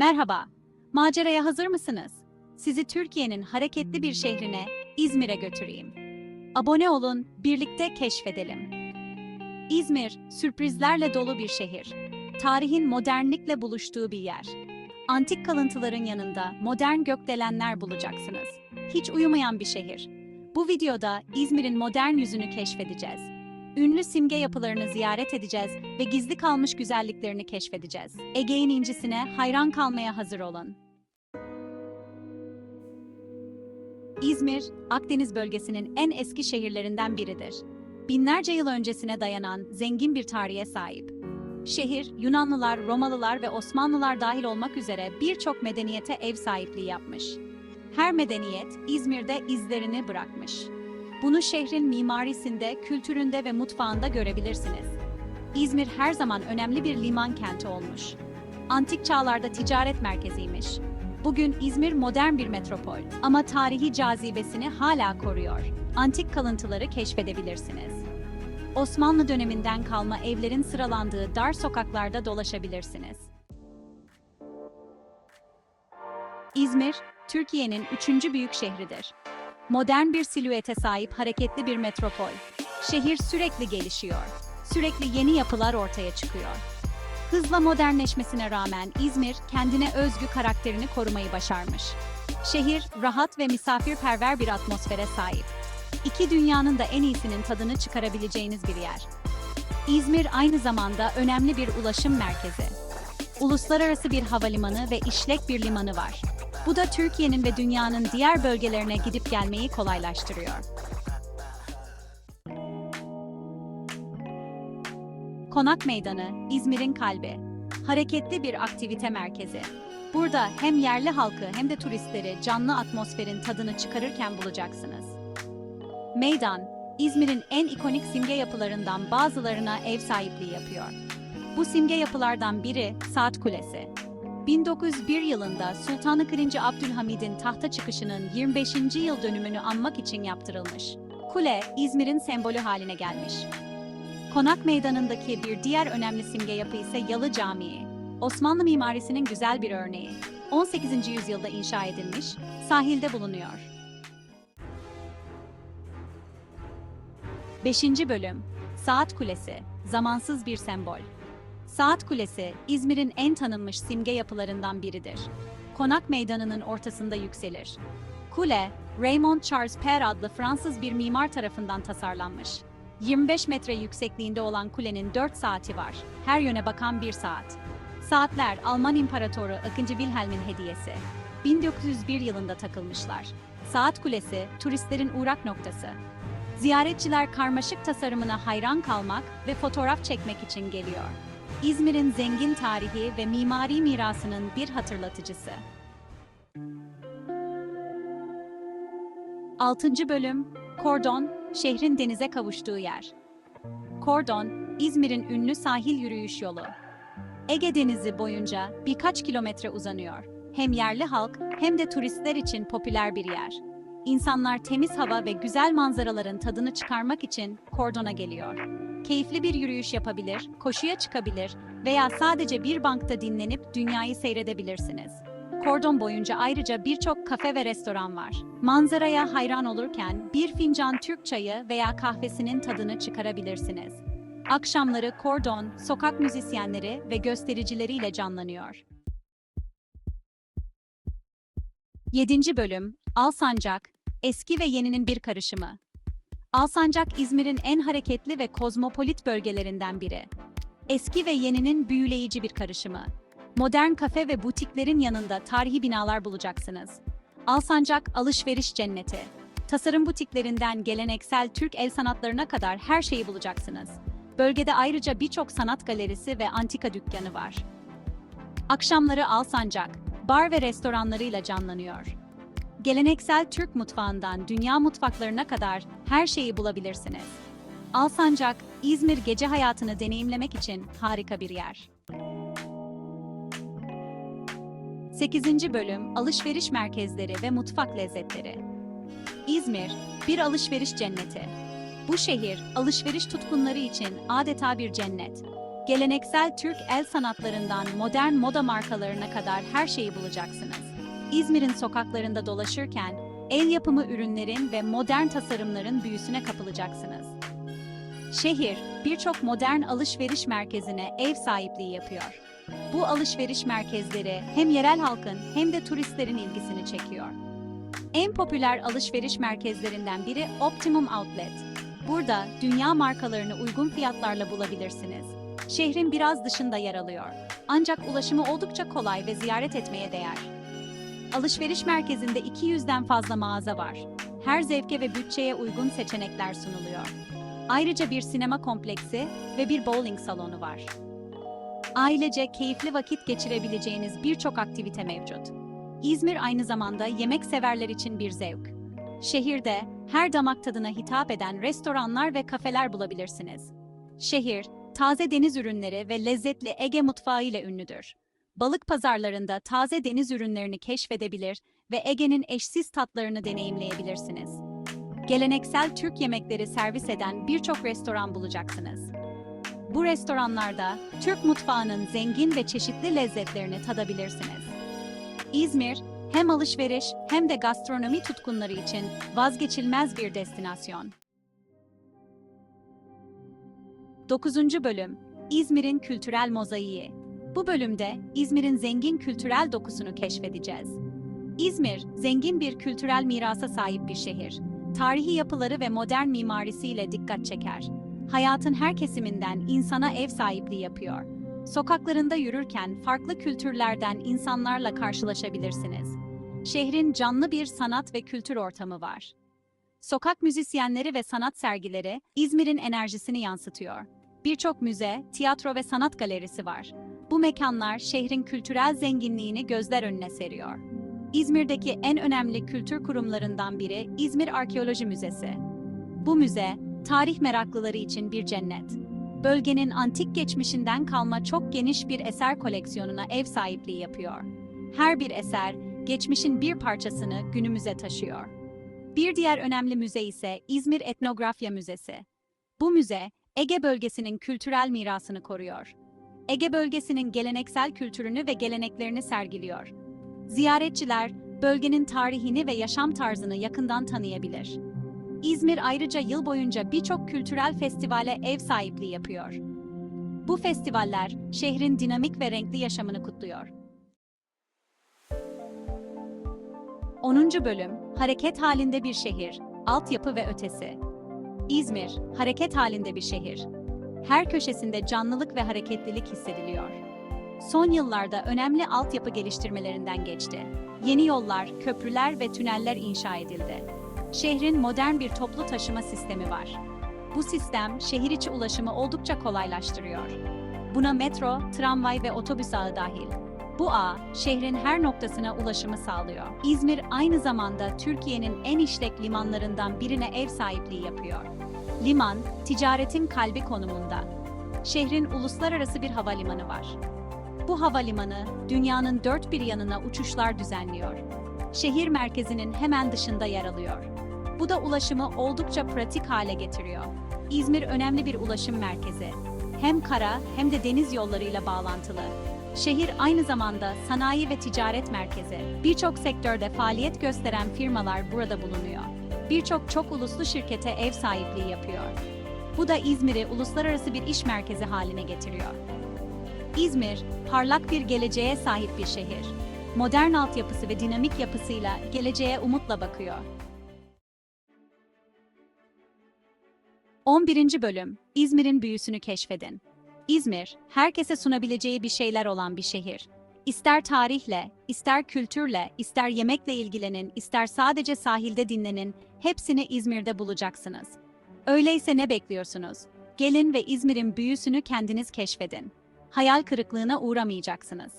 Merhaba, maceraya hazır mısınız? Sizi Türkiye'nin hareketli bir şehrine, İzmir'e götüreyim. Abone olun, birlikte keşfedelim. İzmir, sürprizlerle dolu bir şehir. Tarihin modernlikle buluştuğu bir yer. Antik kalıntıların yanında modern gökdelenler bulacaksınız. Hiç uyumayan bir şehir. Bu videoda İzmir'in modern yüzünü keşfedeceğiz. Ünlü simge yapılarını ziyaret edeceğiz ve gizli kalmış güzelliklerini keşfedeceğiz. Ege'nin incisine hayran kalmaya hazır olun. İzmir, Akdeniz bölgesinin en eski şehirlerinden biridir. Binlerce yıl öncesine dayanan zengin bir tarihe sahip. Şehir, Yunanlılar, Romalılar ve Osmanlılar dahil olmak üzere birçok medeniyete ev sahipliği yapmış. Her medeniyet İzmir'de izlerini bırakmış. Bunu şehrin mimarisinde, kültüründe ve mutfağında görebilirsiniz. İzmir her zaman önemli bir liman kenti olmuş. Antik çağlarda ticaret merkeziymiş. Bugün İzmir modern bir metropol ama tarihi cazibesini hala koruyor. Antik kalıntıları keşfedebilirsiniz. Osmanlı döneminden kalma evlerin sıralandığı dar sokaklarda dolaşabilirsiniz. İzmir, Türkiye'nin üçüncü büyük şehridir. Modern bir silüete sahip hareketli bir metropol. Şehir sürekli gelişiyor. Sürekli yeni yapılar ortaya çıkıyor. Hızla modernleşmesine rağmen İzmir kendine özgü karakterini korumayı başarmış. Şehir rahat ve misafirperver bir atmosfere sahip. İki dünyanın da en iyisinin tadını çıkarabileceğiniz bir yer. İzmir aynı zamanda önemli bir ulaşım merkezi. Uluslararası bir havalimanı ve işlek bir limanı var. Bu da Türkiye'nin ve dünyanın diğer bölgelerine gidip gelmeyi kolaylaştırıyor. Konak Meydanı, İzmir'in kalbi. Hareketli bir aktivite merkezi. Burada hem yerli halkı hem de turistleri canlı atmosferin tadını çıkarırken bulacaksınız. Meydan, İzmir'in en ikonik simge yapılarından bazılarına ev sahipliği yapıyor. Bu simge yapılardan biri Saat Kulesi. 1901 yılında Sultanı 1. Abdülhamid'in tahta çıkışının 25. yıl dönümünü anmak için yaptırılmış. Kule, İzmir'in sembolü haline gelmiş. Konak Meydanı'ndaki bir diğer önemli simge yapı ise Yalı Camii. Osmanlı mimarisinin güzel bir örneği. 18. yüzyılda inşa edilmiş, sahilde bulunuyor. 5. Bölüm Saat Kulesi, zamansız bir sembol. Saat Kulesi, İzmir'in en tanınmış simge yapılarından biridir. Konak Meydanı'nın ortasında yükselir. Kule, Raymond Charles Père adlı Fransız bir mimar tarafından tasarlanmış. 25 metre yüksekliğinde olan kulenin 4 saati var. Her yöne bakan bir saat. Saatler Alman İmparatoru 2. Wilhelm'in hediyesi. 1901 yılında takılmışlar. Saat Kulesi, turistlerin uğrak noktası. Ziyaretçiler karmaşık tasarımına hayran kalmak ve fotoğraf çekmek için geliyor. İzmir'in zengin tarihi ve mimari mirasının bir hatırlatıcısı. 6. Bölüm Kordon, şehrin denize kavuştuğu yer. Kordon, İzmir'in ünlü sahil yürüyüş yolu. Ege Denizi boyunca birkaç kilometre uzanıyor. Hem yerli halk hem de turistler için popüler bir yer. İnsanlar temiz hava ve güzel manzaraların tadını çıkarmak için Kordon'a geliyor. Keyifli bir yürüyüş yapabilir, koşuya çıkabilir veya sadece bir bankta dinlenip dünyayı seyredebilirsiniz. Kordon boyunca ayrıca birçok kafe ve restoran var. Manzaraya hayran olurken bir fincan Türk çayı veya kahvesinin tadını çıkarabilirsiniz. Akşamları Kordon, sokak müzisyenleri ve göstericileriyle canlanıyor. 7. Bölüm Alsancak, eski ve yeninin bir karışımı. Alsancak İzmir'in en hareketli ve kozmopolit bölgelerinden biri. Eski ve yeninin büyüleyici bir karışımı. Modern kafe ve butiklerin yanında tarihi binalar bulacaksınız. Alsancak alışveriş cenneti. Tasarım butiklerinden geleneksel Türk el sanatlarına kadar her şeyi bulacaksınız. Bölgede ayrıca birçok sanat galerisi ve antika dükkanı var. Akşamları Alsancak, bar ve restoranlarıyla canlanıyor. Geleneksel Türk mutfağından dünya mutfaklarına kadar her şeyi bulabilirsiniz. Alsancak, İzmir gece hayatını deneyimlemek için harika bir yer. 8. Bölüm Alışveriş Merkezleri ve Mutfak Lezzetleri İzmir, bir alışveriş cenneti. Bu şehir, alışveriş tutkunları için adeta bir cennet. Geleneksel Türk el sanatlarından modern moda markalarına kadar her şeyi bulacaksınız. İzmir'in sokaklarında dolaşırken el yapımı ürünlerin ve modern tasarımların büyüsüne kapılacaksınız. Şehir, birçok modern alışveriş merkezine ev sahipliği yapıyor. Bu alışveriş merkezleri hem yerel halkın hem de turistlerin ilgisini çekiyor. En popüler alışveriş merkezlerinden biri Optimum Outlet. Burada dünya markalarını uygun fiyatlarla bulabilirsiniz. Şehrin biraz dışında yer alıyor. Ancak ulaşımı oldukça kolay ve ziyaret etmeye değer. Alışveriş merkezinde 200'den fazla mağaza var. Her zevke ve bütçeye uygun seçenekler sunuluyor. Ayrıca bir sinema kompleksi ve bir bowling salonu var. Ailece keyifli vakit geçirebileceğiniz birçok aktivite mevcut. İzmir aynı zamanda yemek severler için bir zevk. Şehirde her damak tadına hitap eden restoranlar ve kafeler bulabilirsiniz. Şehir, taze deniz ürünleri ve lezzetli Ege mutfağı ile ünlüdür. Balık pazarlarında taze deniz ürünlerini keşfedebilir ve Ege'nin eşsiz tatlarını deneyimleyebilirsiniz. Geleneksel Türk yemekleri servis eden birçok restoran bulacaksınız. Bu restoranlarda Türk mutfağının zengin ve çeşitli lezzetlerini tadabilirsiniz. İzmir, hem alışveriş hem de gastronomi tutkunları için vazgeçilmez bir destinasyon. 9. Bölüm İzmir'in kültürel mozaiği. Bu bölümde İzmir'in zengin kültürel dokusunu keşfedeceğiz. İzmir, zengin bir kültürel mirasa sahip bir şehir. Tarihi yapıları ve modern mimarisiyle dikkat çeker. Hayatın her kesiminden insana ev sahipliği yapıyor. Sokaklarında yürürken farklı kültürlerden insanlarla karşılaşabilirsiniz. Şehrin canlı bir sanat ve kültür ortamı var. Sokak müzisyenleri ve sanat sergileri İzmir'in enerjisini yansıtıyor. Birçok müze, tiyatro ve sanat galerisi var. Bu mekanlar şehrin kültürel zenginliğini gözler önüne seriyor. İzmir'deki en önemli kültür kurumlarından biri İzmir Arkeoloji Müzesi. Bu müze, tarih meraklıları için bir cennet. Bölgenin antik geçmişinden kalma çok geniş bir eser koleksiyonuna ev sahipliği yapıyor. Her bir eser, geçmişin bir parçasını günümüze taşıyor. Bir diğer önemli müze ise İzmir Etnografya Müzesi. Bu müze, Ege bölgesinin kültürel mirasını koruyor. Ege bölgesinin geleneksel kültürünü ve geleneklerini sergiliyor. Ziyaretçiler, bölgenin tarihini ve yaşam tarzını yakından tanıyabilir. İzmir ayrıca yıl boyunca birçok kültürel festivale ev sahipliği yapıyor. Bu festivaller şehrin dinamik ve renkli yaşamını kutluyor. 10. Bölüm Hareket halinde bir şehir, altyapı ve ötesi. İzmir, hareket halinde bir şehir. Her köşesinde canlılık ve hareketlilik hissediliyor. Son yıllarda önemli altyapı geliştirmelerinden geçti. Yeni yollar, köprüler ve tüneller inşa edildi. Şehrin modern bir toplu taşıma sistemi var. Bu sistem şehir içi ulaşımı oldukça kolaylaştırıyor. Buna metro, tramvay ve otobüs ağı dahil. Bu ağ, şehrin her noktasına ulaşımı sağlıyor. İzmir aynı zamanda Türkiye'nin en işlek limanlarından birine ev sahipliği yapıyor. Liman, ticaretin kalbi konumunda. Şehrin uluslararası bir havalimanı var. Bu havalimanı, dünyanın dört bir yanına uçuşlar düzenliyor. Şehir merkezinin hemen dışında yer alıyor. Bu da ulaşımı oldukça pratik hale getiriyor. İzmir önemli bir ulaşım merkezi. Hem kara hem de deniz yollarıyla bağlantılı. Şehir aynı zamanda sanayi ve ticaret merkezi. Birçok sektörde faaliyet gösteren firmalar burada bulunuyor. Birçok çok uluslu şirkete ev sahipliği yapıyor. Bu da İzmir'i uluslararası bir iş merkezi haline getiriyor. İzmir, parlak bir geleceğe sahip bir şehir. Modern altyapısı ve dinamik yapısıyla geleceğe umutla bakıyor. 11. Bölüm İzmir'in büyüsünü keşfedin. İzmir, herkese sunabileceği bir şeyler olan bir şehir. İster tarihle, ister kültürle, ister yemekle ilgilenin, ister sadece sahilde dinlenin, hepsini İzmir'de bulacaksınız. Öyleyse ne bekliyorsunuz? Gelin ve İzmir'in büyüsünü kendiniz keşfedin. Hayal kırıklığına uğramayacaksınız.